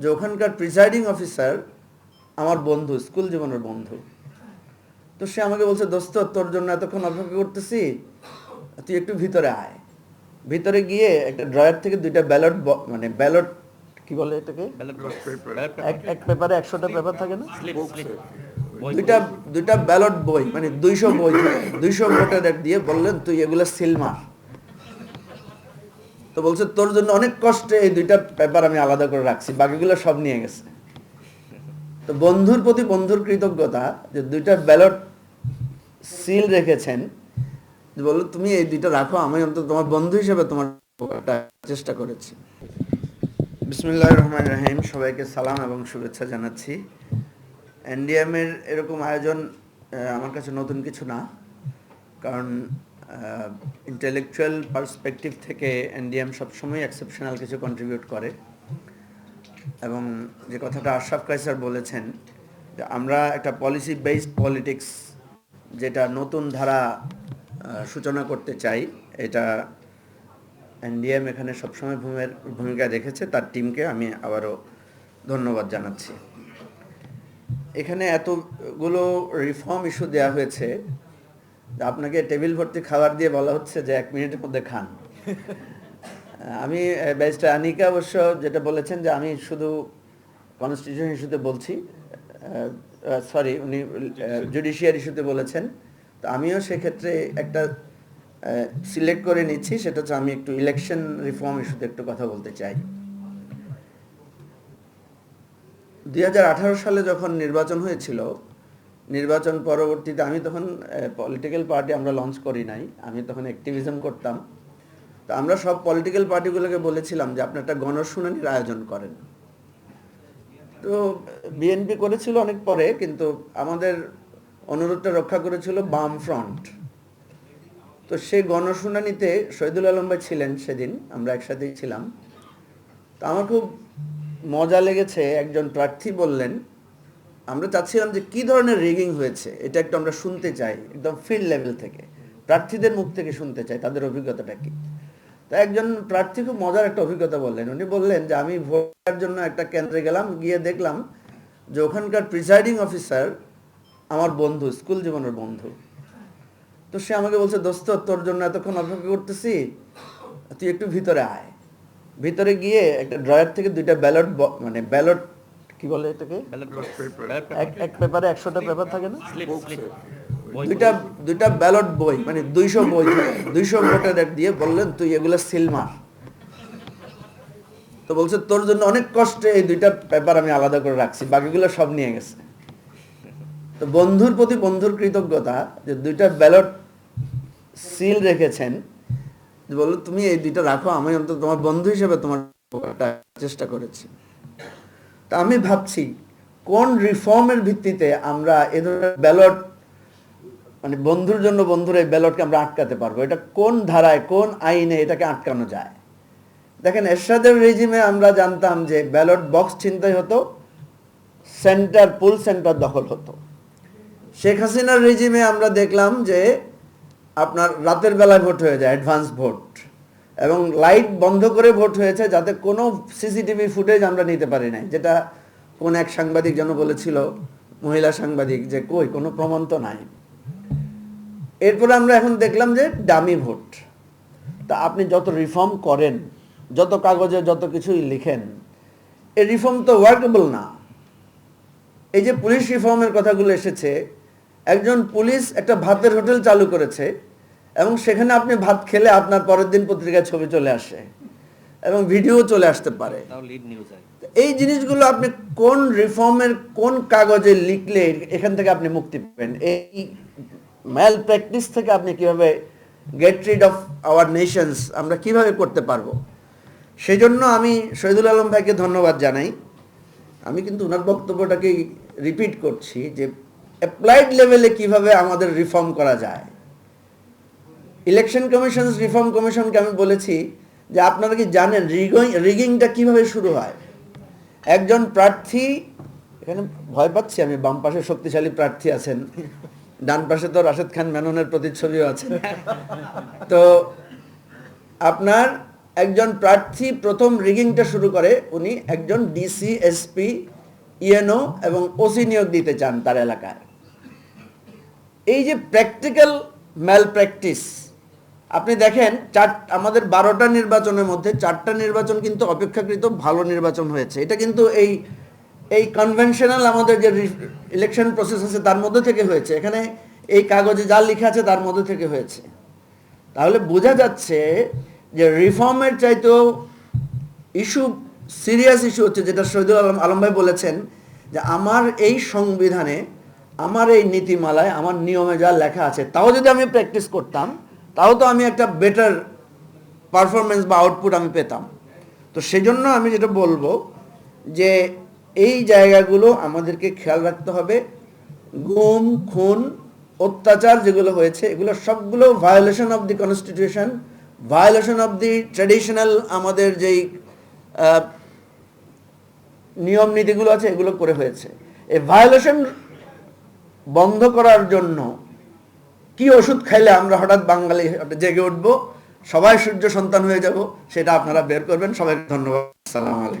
যে ওখানকার presiding officer আমার বন্ধু স্কুল জীবনের বন্ধু। তো সে আমাকে বলছে দোস্ত তোর জন্য এতক্ষণ অপেক্ষা করতেছি তুই একটু ভিতরে আয়। ভিতরে গিয়ে একটা ড্রয়ার থেকে দুইটা ব্যালট মানে ব্যালট কি বলে এটাকে? এক এক পেপারে একশোটা পেপার থাকে না? দুইটা দুইটা ব্যালট বই মানে দুইশো বই দুইশো ভোটার দিয়ে বললেন তুই এগুলো সিল মার। তো বলছে, তোর জন্য অনেক কষ্টে এই দুইটা পেপার আমি আলাদা করে রাখছি, বাকিগুলো সব নিয়ে গেছে। তো বন্ধুর প্রতি বন্ধুর কৃতজ্ঞতা যে দুইটা ব্যালট সিল রেখেছেন বলল, তুমি এই দুইটা রাখো, আমি অন্তত তোমার বন্ধু হিসেবে তোমার চেষ্টা করেছি। বিসমুল্লাহ রহমান রাহিম, সবাইকে সালাম এবং শুভেচ্ছা জানাচ্ছি। এনডিএমের এরকম আয়োজন আমার কাছে নতুন কিছু না, কারণ ইন্টেলেকচুয়াল পার্সপেক্টিভ থেকে এনডিএম সবসময় এক্সেপশনাল কিছু কন্ট্রিবিউট করে। এবং যে কথাটা আশরাফ কাইসার বলেছেন যে আমরা একটা পলিসি বেসড পলিটিক্স যেটা নতুন ধারা সূচনা করতে চাই, এটা এনডিএম এখানে সবসময় ভূমের, ভূমিকা রেখেছে, তার টিমকে আমি আবারও ধন্যবাদ জানাচ্ছি। এখানে এতগুলো রিফর্ম ইস্যু দেওয়া হয়েছে আপনাকে টেবিল ভর্তি খাবার দিয়ে বলা হচ্ছে যে এক মিনিটের মধ্যে খান। আমি ব্যারিস্টার আনিকা অবশ্য যেটা বলেছেন যে আমি শুধু কনস্টিটিউশন ইস্যুতে বলছি সরি উনি জুডিশিয়ার ইস্যুতে বলেছেন। তো আমিও সেক্ষেত্রে একটা সিলেক্ট করে নিচ্ছি সেটা হচ্ছে আমি একটু ইলেকশন রিফর্ম ইস্যুতে একটু কথা বলতে চাই। দুই হাজার আঠারো সালে যখন নির্বাচন হয়েছিল নির্বাচন পরবর্তীতে আমি তখন পলিটিক্যাল পার্টি আমরা লঞ্চ করি নাই। আমি তখন অ্যাক্টিভিজম করতাম। তো আমরা সব পলিটিক্যাল পার্টিগুলোকে বলেছিলাম যে আপনি একটা গণশুনানির আয়োজন করেন। তো বিএনপি করেছিল অনেক পরে, কিন্তু আমাদের অনুরোধটা রক্ষা করেছিল বাম ফ্রন্ট তো সেই গণশুনানিতে শহীদুল আলম ভাই ছিলেন সেদিন, আমরা একসাথেই ছিলাম। তো আমার খুব মজা লেগেছে, একজন প্রার্থী বললেন আমরা চাচ্ছিলাম যে কি ধরনের রিগিং হয়েছে, এটা একটু আমরা শুনতে চাই, একদম ফিল্ড লেভেল থেকে। প্রার্থীদের মুখ থেকে শুনতে চাই, তাদের অভিজ্ঞতাটা কি? তো একজন প্রার্থী খুব মজার একটা অভিজ্ঞতা বললেন। উনি বললেন যে, আমি ভোটার জন্য একটা কেন্দ্রে গেলাম, গিয়ে দেখলাম যে ওখানকার প্রিসাইডিং অফিসার আমার বন্ধু, স্কুল জীবনের বন্ধু। তো সে আমাকে বলছে, দোস্ত, তোর জন্য এতক্ষণ অপেক্ষা করতেছি, তুই একটু ভিতরে আয়। ভিতরে গিয়ে একটা ড্রয়ার থেকে দুইটা ব্যালট মানে ব্যালট কি বলে এটাকে? এক পেপারে একশোটা পেপার থাকে না? দুইটা দুইটা ব্যালট বই মানে দুইশো বই দুইশো ভোটার দিয়ে বললেন তুই এগুলো সিল মার। তো বলছে তোর জন্য অনেক কষ্টে এই দুইটা পেপার আমি আলাদা করে রাখছি বাকিগুলো সব নিয়ে গেছে। তো বন্ধুর প্রতি বন্ধুর কৃতজ্ঞতা যে দুইটা ব্যালট সিল রেখেছেন। বলল তুমি এই দুইটা রাখো আমি অন্তত তোমার বন্ধু হিসেবে তোমার চেষ্টা করেছি। তা আমি ভাবছি, কোন রিফর্মের ভিত্তিতে আমরা এ ধরনের ব্যালট মানে বন্ধুর জন্য বন্ধুর এই ব্যালটকে আমরা আটকাতে পারব? এটা কোন ধারায়, কোন আইনে এটাকে আটকানো যায়? দেখেন, এরশাদের রেজিমে আমরা জানতাম যে ব্যালট বক্স ছিনতাই হতো সেন্টার পুল সেন্টার দখল হতো। শেখ হাসিনার রেজিমে আমরা দেখলাম যে আপনার রাতের বেলায় ভোট হয়ে যায় অ্যাডভান্স ভোট। এবং লাইট বন্ধ করে ভোট হয়েছে যাতে কোনো সিসিটিভি ফুটেজ আমরা নিতে পারি নাই। যেটা কোন এক সাংবাদিক যেন বলেছিল, মহিলা সাংবাদিক, যে কই, কোনো প্রমাণ তো নাই। এরপরে আমরা এখন দেখলাম যে ডামি ভোট। তা আপনি যত রিফর্ম করেন, যত কাগজে যত কিছুই লিখেন, এই রিফর্ম তো ওয়ার্কেবল না। এই যে পুলিশ রিফর্মের কথাগুলো এসেছে, একজন পুলিশ একটা ভাতের হোটেল চালু করেছে এবং সেখানে আপনি ভাত খেলে আপনার পরের দিন পত্রিকায় ছবি চলে আসে এবং ভিডিও চলে আসতে পারে। এই জিনিসগুলো আপনি কোন রিফর্মের কোন কাগজে লিখলে এখান থেকে আপনি মুক্তি পাবেন? এই ম্যাল প্র্যাকটিস থেকে আপনি কীভাবে get rid of our nations আমরা কীভাবে করতে পারব? সেই জন্য আমি শহীদুল আলম ভাইকে ধন্যবাদ জানাই। আমি কিন্তু ওনার বক্তব্যটাকে রিপিট করছি যে অ্যাপ্লাইড লেভেলে কীভাবে আমাদের রিফর্ম করা যায়? ইলেকশন কমিশন রিফর্ম কমিশনকে আমি বলেছি যে আপনারা কি জানেন রিগিং রিগিংটা কীভাবে শুরু হয়? একজন প্রার্থী, এখানে ভয় পাচ্ছি আমি, বাম পাশে শক্তিশালী প্রার্থী আছেন। ডান পাশে তো রাশেদ খান মেননের প্রতিচ্ছবিও আছে। তো আপনার একজন প্রার্থী প্রথম রিগিংটা শুরু করে, উনি একজন ডিসি এসপি ইএনও এবং ওসি নিয়োগ দিতে চান তার এলাকায়। এই যে প্র্যাকটিক্যাল ম্যাল প্র্যাকটিস আপনি দেখেন, চার, আমাদের বারোটা নির্বাচনের মধ্যে চারটা নির্বাচন কিন্তু অপেক্ষাকৃত ভালো নির্বাচন হয়েছে। এটা কিন্তু এই এই কনভেনশনাল আমাদের যে ইলেকশন প্রসেস আছে তার মধ্যে থেকে হয়েছে। এখানে এই কাগজে যা লেখা আছে তার মধ্যে থেকে হয়েছে। তাহলে বোঝা যাচ্ছে যে রিফর্মের চাইতেও ইস্যু সিরিয়াস ইস্যু হচ্ছে যেটা শহীদুল আলম আলম ভাই বলেছেন যে আমার এই সংবিধানে, আমার এই নীতিমালায়, আমার নিয়মে যা লেখা আছে, তাও যদি আমি প্র্যাকটিস করতাম তাও তো আমি একটা বেটার পারফরমেন্স বা আউটপুট আমি পেতাম। তো সেজন্য আমি যেটা বলব যে এই জায়গাগুলো আমাদেরকে খেয়াল রাখতে হবে। গুম, খুন, অত্যাচার যেগুলো হয়েছে, এগুলো সবগুলো violation of the constitution violation of the traditional আমাদের যেই নিয়ম নীতিগুলো আছে, এগুলো করে হয়েছে। এই ভায়োলেশন বন্ধ করার জন্য কি ওষুধ খাইলে আমরা হঠাৎ বাঙালি জেগে উঠবো? সবাই সূর্য সন্তান হয়ে যাব, সেটা আপনারা বের করবেন। সবাই ধন্যবাদ। আসসালামু আলাইকুম।